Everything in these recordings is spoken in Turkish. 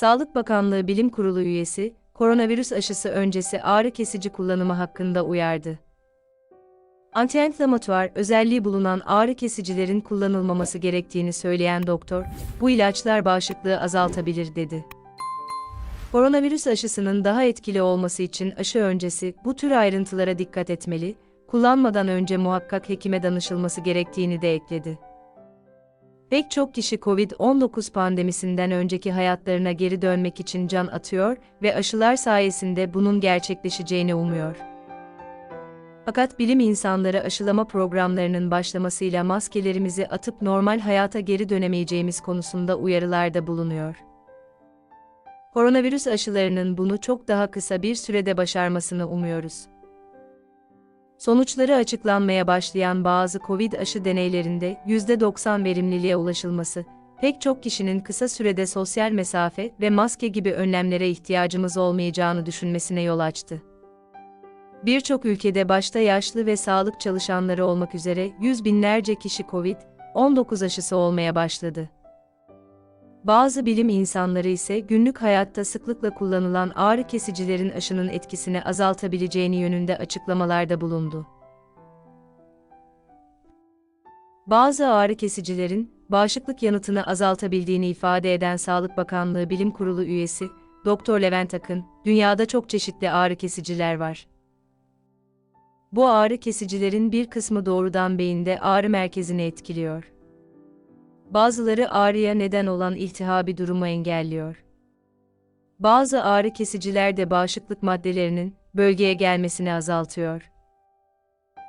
Sağlık Bakanlığı Bilim Kurulu üyesi, koronavirüs aşısı öncesi ağrı kesici kullanımı hakkında uyardı. Antiinflamatuar özelliği bulunan ağrı kesicilerin kullanılmaması gerektiğini söyleyen doktor, bu ilaçlar bağışıklığı azaltabilir dedi. Koronavirüs aşısının daha etkili olması için aşı öncesi bu tür ayrıntılara dikkat etmeli, kullanmadan önce muhakkak hekime danışılması gerektiğini de ekledi. Pek çok kişi COVID-19 pandemisinden önceki hayatlarına geri dönmek için can atıyor ve aşılar sayesinde bunun gerçekleşeceğini umuyor. Fakat bilim insanları aşılama programlarının başlamasıyla maskelerimizi atıp normal hayata geri dönemeyeceğimiz konusunda uyarılarda bulunuyor. Koronavirüs aşılarının bunu çok daha kısa bir sürede başarmasını umuyoruz. Sonuçları açıklanmaya başlayan bazı COVID aşı deneylerinde %90 verimliliğe ulaşılması, pek çok kişinin kısa sürede sosyal mesafe ve maske gibi önlemlere ihtiyacımız olmayacağını düşünmesine yol açtı. Birçok ülkede başta yaşlı ve sağlık çalışanları olmak üzere yüz binlerce kişi COVID-19 aşısı olmaya başladı. Bazı bilim insanları ise günlük hayatta sıklıkla kullanılan ağrı kesicilerin aşının etkisini azaltabileceğini yönünde açıklamalarda bulundu. Bazı ağrı kesicilerin bağışıklık yanıtını azaltabildiğini ifade eden Sağlık Bakanlığı Bilim Kurulu üyesi Doktor Levent Akın, dünyada çok çeşitli ağrı kesiciler var. Bu ağrı kesicilerin bir kısmı doğrudan beyinde ağrı merkezini etkiliyor. Bazıları ağrıya neden olan iltihabi durumu engelliyor. Bazı ağrı kesiciler de bağışıklık maddelerinin bölgeye gelmesini azaltıyor.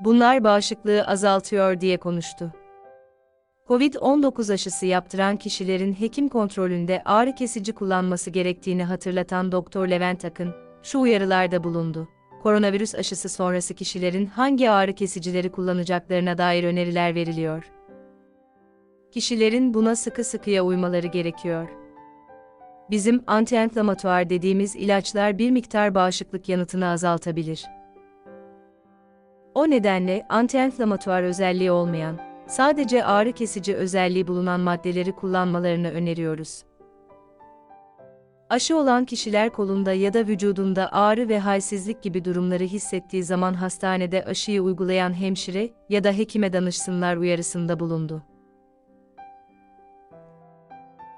Bunlar bağışıklığı azaltıyor diye konuştu. Covid-19 aşısı yaptıran kişilerin hekim kontrolünde ağrı kesici kullanması gerektiğini hatırlatan Doktor Levent Akın, şu uyarılarda bulundu. Koronavirüs aşısı sonrası kişilerin hangi ağrı kesicileri kullanacaklarına dair öneriler veriliyor. Kişilerin buna sıkı sıkıya uymaları gerekiyor. Bizim antiinflamatuar dediğimiz ilaçlar bir miktar bağışıklık yanıtını azaltabilir. O nedenle antiinflamatuar özelliği olmayan, sadece ağrı kesici özelliği bulunan maddeleri kullanmalarını öneriyoruz. Aşı olan kişiler kolunda ya da vücudunda ağrı ve halsizlik gibi durumları hissettiği zaman hastanede aşıyı uygulayan hemşire ya da hekime danışsınlar uyarısında bulundu.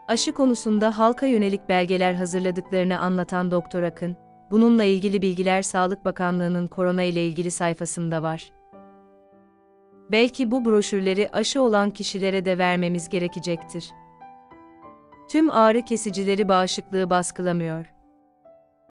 Aşı konusunda halka yönelik belgeler hazırladıklarını anlatan Doktor Akın, bununla ilgili bilgiler Sağlık Bakanlığı'nın korona ile ilgili sayfasında var. Belki bu broşürleri aşı olan kişilere de vermemiz gerekecektir. Tüm ağrı kesicileri bağışıklığı baskılamıyor.